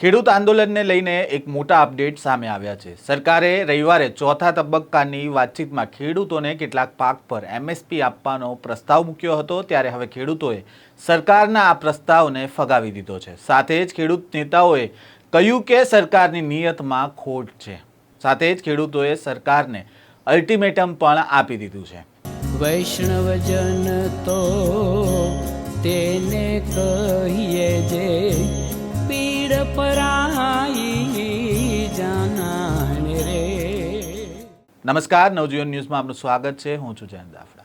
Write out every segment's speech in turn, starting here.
ખેડૂત આંદોલનને લઈને એક મોટા અપડેટ સામે આવ્યા છે. સરકારે રવિવારે ચોથા તબક્કાની વાતચીતમાં ખેડૂતોને કેટલાક પાક પર એમએસપી આપવાનો પ્રસ્તાવ મૂક્યો હતો, ત્યારે હવે ખેડૂતોએ સરકારના આ પ્રસ્તાવને ફગાવી દીધો છે. સાથે જ ખેડૂત નેતાઓએ કહ્યું કે સરકારની નિયતમાં ખોટ છે. સાથે જ ખેડૂતોએ સરકારને અલ્ટિમેટમ પણ આપી દીધું છે. વૈષ્ણવજન તો તેને કહીએ જે પીડ પરાઈ જાનાને રે. નમસ્કાર, નવજીવન ન્યૂઝમાં આપનું સ્વાગત છે. હું છું જયંત દાફડા.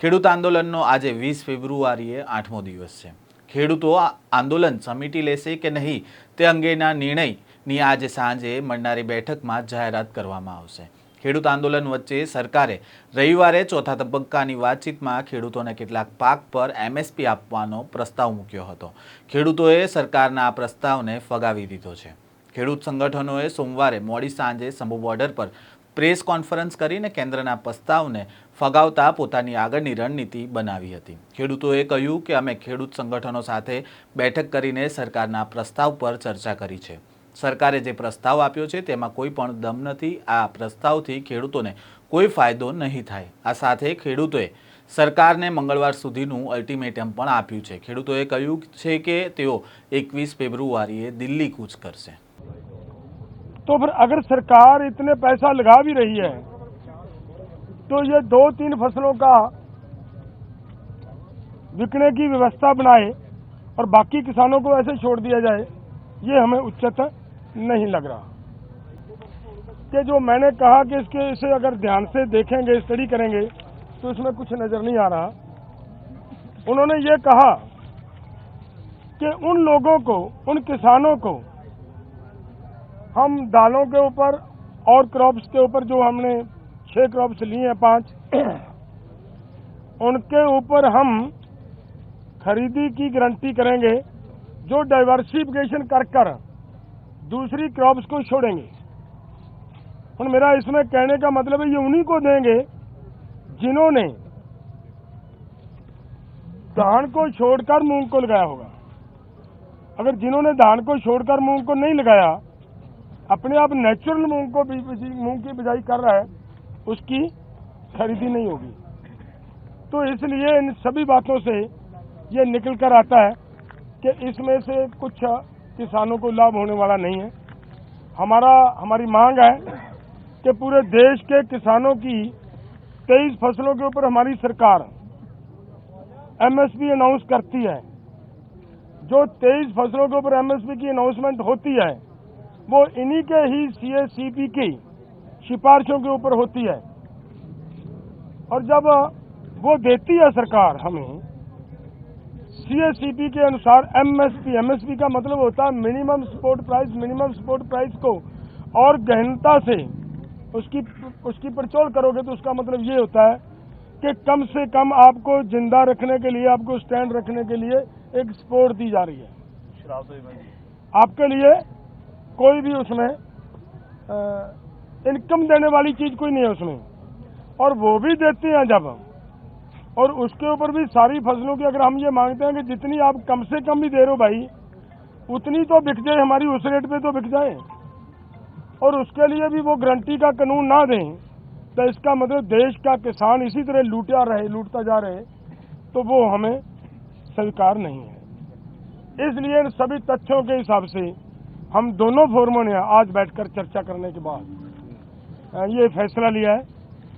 ખેડૂત આંદોલનનો આજે વીસ ફેબ્રુઆરીએ આઠમો દિવસ છે. ખેડૂતો આંદોલન સમિટી લેશે કે નહીં તે અંગેના નિર્ણયની આજે સાંજે મળનારી બેઠકમાં જાહેરાત કરવામાં આવશે. ખેડૂત આંદોલન વચ્ચે સરકારે રવિવારે ચોથા તબક્કાની વાતચીતમાં ખેડૂતોને કેટલાક પાક પર એમએસપી આપવાનો પ્રસ્તાવ મૂક્યો હતો. ખેડૂતોએ સરકારના આ પ્રસ્તાવને ફગાવી દીધો છે. ખેડૂત સંગઠનોએ સોમવારે મોડી સાંજે સંભુ બોર્ડર પર પ્રેસ કોન્ફરન્સ કરીને કેન્દ્રના પ્રસ્તાવને ફગાવતા પોતાની આગળની રણનીતિ બનાવી હતી. ખેડૂતોએ કહ્યું કે અમે ખેડૂત સંગઠનો સાથે બેઠક કરીને સરકારના પ્રસ્તાવ પર ચર્ચા કરી છે. સરકારે જે પ્રસ્તાવ આપ્યો છે તેમાં કોઈ પણ દમ નથી આ પ્રસ્તાવથી ખેડૂતોને કોઈ ફાયદો નહીં થાય આ સાથે ખેડૂતોએ સરકારને મંગળવાર સુધીનું અલ્ટિમેટમ પણ આપ્યું છે ખેડૂતોએ કહ્યું છે કે તેઓ એકવીસ ફેબ્રુઆરીએ દિલ્હી કૂચ કરશે तो फिर अगर सरकार इतने पैसा लगा भी रही है तो ये दो तीन फसलों का बिकने की व्यवस्था बनाए और बाकी किसानों को ऐसे छोड़ दिया जाए ये हमें उचित नहीं लग रहा। कि जो मैंने कहा कि इसके, इसे अगर ध्यान से देखेंगे स्टडी करेंगे तो इसमें कुछ नज़र नहीं आ रहा। उन्होंने ये कहा कि उन लोगों को, उन किसानों को, हम दालों के ऊपर और क्रॉप्स के ऊपर, जो हमने छह क्रॉप्स लिए हैं, पाँच, उनके ऊपर हम खरीदी की गारंटी करेंगे, जो डाइवर्सिफिकेशन कर कर दूसरी क्रॉप्स को छोड़ेंगे। और मेरा इसमें कहने का मतलब है, ये उन्हीं को देंगे जिन्होंने धान को छोड़कर मूंग को लगाया होगा। अगर जिन्होंने धान को छोड़कर मूंग को नहीं लगाया, अपने आप नेचुरल मूंग को मूंग की बिजाई कर रहा है, उसकी खरीदी नहीं होगी। तो इसलिए इन सभी बातों से ये निकल कर आता है कि इसमें से कुछ किसानों को लाभ होने वाला नहीं है। हमारा, हमारी मांग है कि पूरे देश के किसानों की तेईस फ़सलों के ऊपर हमारी सरकार एमएसपी अनाउंस करती है। जो तेईस फ़सलों के ऊपर एमएसपी की अनाउंसमेंट होती है, वो इन्हीं के ही सीएससीपी की सिफारिशों के ऊपर होती है। और जब वो देती है सरकार हमें सीएससीपी के अनुसार एमएसपी एमएसपी का मतलब होता है minimum support price minimum support price को और गहनता से उसकी उसकी पड़चोल करोगे तो उसका मतलब ये होता है कि कम से कम आपको ज़िंदा रखने के लिए आपको स्टैंड रखने के लिए एक सपोर्ट दी जा रही है। आपके लिए कोई भी उसमें इनकम देने वाली चीज़ कोई नहीं है उसमें। और वो भी देते हैं जब और उसके ऊपर भी सारी फ़सलों की, अगर हम ये मांगते हैं कि जितनी आप कम से कम भी दे रहे हो भाई, उतनी तो बिक जाए, हमारी उस रेट पे तो बिक जाए। और उसके लिए भी वो गारंटी का कानून ना दें तो इसका मतलब देश का किसान इसी तरह लूटा रहे, लूटता जा रहे तो वो हमें स्वीकार नहीं है। इसलिए इन सभी तथ्यों के हिसाब से हम दोनों फोरमों ने आज बैठकर चर्चा करने के बाद ये फैसला लिया है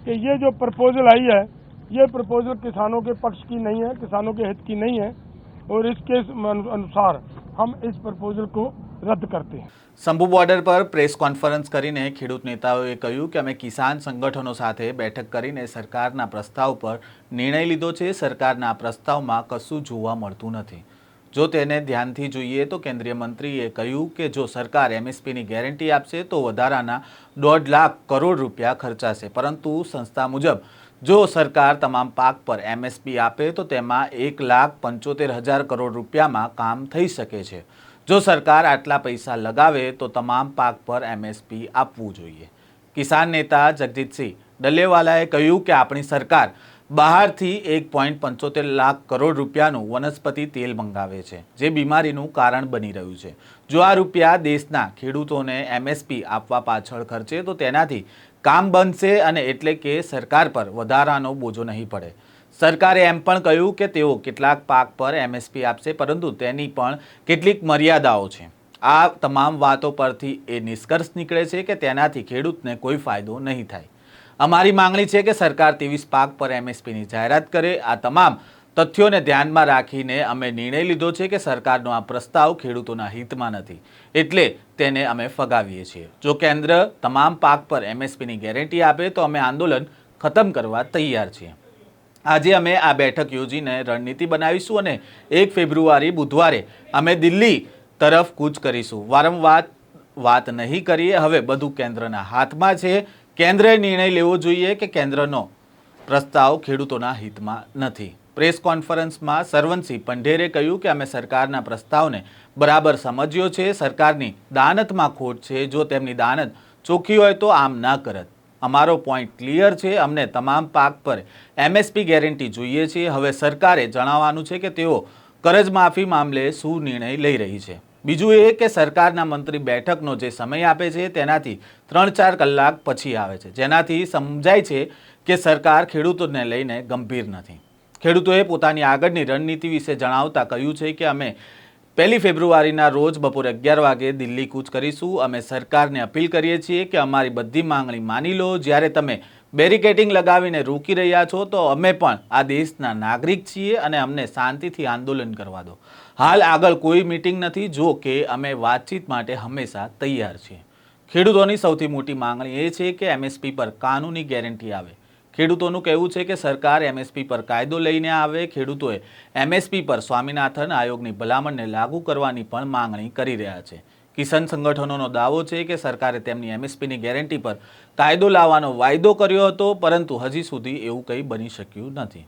कि ये जो प्रपोजल आई है ये प्रपोजल किसानों के पक्ष की नहीं है किसानों के हित की नहीं है और इसके अनु- अनुसार हम इस प्रपोजल को रद्द करते हैं સંભુ બોર્ડર પર પ્રેસ કોન્ફરન્સ કરીને ખેડૂત નેતાઓએ કહ્યું કે અમે કિસાન સંગઠનો સાથે બેઠક કરીને સરકારના પ્રસ્તાવ પર નિર્ણય લીધો છે સરકારના આ પ્રસ્તાવમાં કશું જોવા મળતું નથી જો તેને ધ્યાનથી જોઈએ તો કેન્દ્રીય મંત્રીએ કહ્યું કે જો સરકાર એમએસપીની ગેરંટી આપશે તો વધારાના દોઢ લાખ કરોડ રૂપિયા ખર્ચાશે પરંતુ સંસ્થા મુજબ જો સરકાર તમામ પાક પર એમએસપી આપે, તો તેમાં એક લાખ પંચોતેર હજાર કરોડ રૂપિયામાં કામ થઈ શકે છે. જો સરકાર આટલા પૈસા લગાવે, તો તમામ પાક પર એમએસપી આપવું જોઈએ. કિસાન નેતા જગજીતસિંહ ડલેવાલાએ કહ્યું કે આપણી સરકાર બહારથી એક પોઈન્ટ પંચોતેર લાખ કરોડ રૂપિયાનું વનસ્પતિ તેલ મંગાવે છે, જે બીમારીનું કારણ બની રહ્યું છે. જો આ રૂપિયા દેશના ખેડૂતોને એમએસપી આપવા પાછળ ખર્ચે, તો તેનાથી કામ બનશે અને એટલે કે સરકાર પર વધારાનો બોજો નહીં પડે. સરકારે એમ પણ કહ્યું કે તેઓ કેટલાક પાક પર એમએસપી આપશે, પરંતુ તેની પણ કેટલીક મર્યાદાઓ છે. આ તમામ વાતો પરથી એ નિષ્કર્ષ નીકળે છે કે તેનાથી ખેડૂતને કોઈ ફાયદો નહીં થાય. અમારી માંગણી છે કે સરકાર ત્રેવીસ પાક પર એમએસપીની જાહેરાત કરે. આ તમામ તથ્યોને ધ્યાનમાં રાખીને અમે નિર્ણય લીધો છે કે સરકારનો આ પ્રસ્તાવ ખેડૂતોના હિતમાં નથી. એટલે તેને અમે ફગાવીએ છીએ. જો કેન્દ્ર તમામ પાક પર એમએસપીની ગેરંટી આપે તો અમે આંદોલન ખતમ કરવા તૈયાર છીએ. આજે અમે આ બેઠક યોજીને રણનીતિ બનાવીશું અને એક ફેબ્રુઆરી બુધવારે અમે દિલ્હી તરફ કૂચ કરીશું. વારંવાર વાત નહીં કરીએ. હવે બધું કેન્દ્રના હાથમાં છે. કેન્દ્રએ નિર્ણય લેવો જોઈએ કે કેન્દ્રનો પ્રસ્તાવ ખેડૂતોના હિતમાં નથી. પ્રેસ કોન્ફરન્સમાં સરવનસિંહ પંઢેરે કહ્યું કે અમે સરકારના પ્રસ્તાવને બરાબર સમજ્યો છે, સરકારની દાનતમાં ખોટ છે, જો તેમની દાનત ચોખ્ખી હોય તો આમ ના કરત. અમારો પોઈન્ટ ક્લિયર છે, અમને તમામ પાક પર એમએસપી ગેરંટી જોઈએ છે. હવે સરકારે જણાવવાનું છે કે તેઓ કરજમાફી મામલે શું નિર્ણય લઈ રહી છે. બીજું એ કે સરકારના મંત્રી બેઠકનો જે સમય આપે છે, તેનાથી ત્રણ ચાર કલાક પછી આવે છે. જેનાથી સમજાય છે કે સરકાર ખેડૂતોને લઈને ગંભીર નથી. ખેડૂતોએ પોતાની આગળની રણનીતિ વિશે જણાવતા કહ્યું છે કે અમે પહેલી ફેબ્રુઆરીના રોજ બપોરે અગિયાર વાગે દિલ્હી કૂચ કરીશું. અમે સરકારને અપીલ કરીએ છીએ કે અમારી બધી માંગણી માની લો. જ્યારે તમે બેરિકેટિંગ લગાવીને રોકી રહ્યા છો, તો અમે પણ આ દેશના નાગરિક છીએ અને અમને શાંતિથી આંદોલન કરવા દો. હાલ આગળ કોઈ મીટિંગ નથી, જો કે અમે વાતચીત માટે હંમેશા તૈયાર છીએ. ખેડૂતોની સૌથી મોટી માંગણી એ છે કે એમએસપી પર કાનૂની ગેરંટી આવે. ખેડૂતોનું કહેવું છે કે સરકાર એમએસપી પર કાયદો લઈને આવે, ખેડૂતોએ એમએસપી પર સ્વામિનાથન આયોગની ભલામણને લાગુ કરવાની પણ માંગણી કરી રહ્યા છે. કિસાન સંગઠનોનો દાવો છે કે સરકારે તેમની એમએસપીની ગેરંટી પર કાયદો લાવવાનો વાયદો કર્યો હતો, પરંતુ હજી સુધી એવું કંઈ બની શક્યું નથી.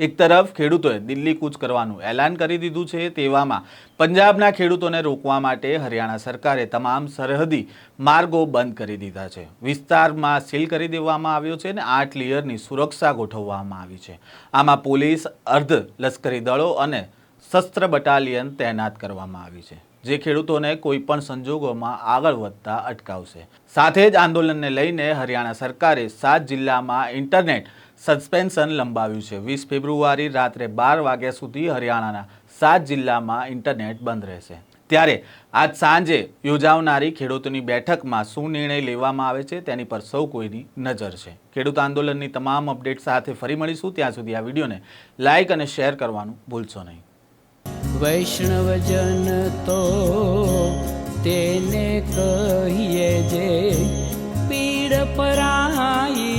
એક તરફ ખેડૂતોએ દિલ્હી કૂચ કરવાનું એલાન કરી દીધું છે તેવામાં પંજાબના ખેડૂતોને રોકવા માટે હરિયાણા સરકારે તમામ સરહદી માર્ગો બંધ કરી દીધા છે. વિસ્તારમાં સીલ કરી દેવામાં આવ્યો છે અને આઠ લેયરની સુરક્ષા ગોઠવવામાં આવી છે. આમાં પોલીસ, અર્ધ લશ્કરી દળો અને શસ્ત્ર બટાલિયન તૈનાત કરવામાં આવી છે, જે ખેડૂતોને કોઈ પણ સંજોગોમાં આગળ વધતા અટકાવશે. સાથે જ આંદોલનને લઈને હરિયાણા સરકારે સાત જિલ્લામાં ઇન્ટરનેટ સસ્પેન્શન લંબાવ્યું છે. વીસ ફેબ્રુઆરી રાત્રે બાર વાગ્યા સુધી હરિયાણાના સાત જિલ્લામાં ઇન્ટરનેટ બંધ રહેશે. ત્યારે આજ સાંજે યોજાવનારી ખેડૂતોની બેઠકમાં શું નિર્ણય લેવામાં આવે છે તેની પર સૌ કોઈની નજર છે. ખેડૂત આંદોલનની તમામ અપડેટ સાથે ફરી મળીશું. ત્યાં સુધી આ વિડીયોને લાઇક અને શેર કરવાનું ભૂલશો નહીં. વૈષ્ણવજન તો તેને કહીએ જે પીડ પરાઈ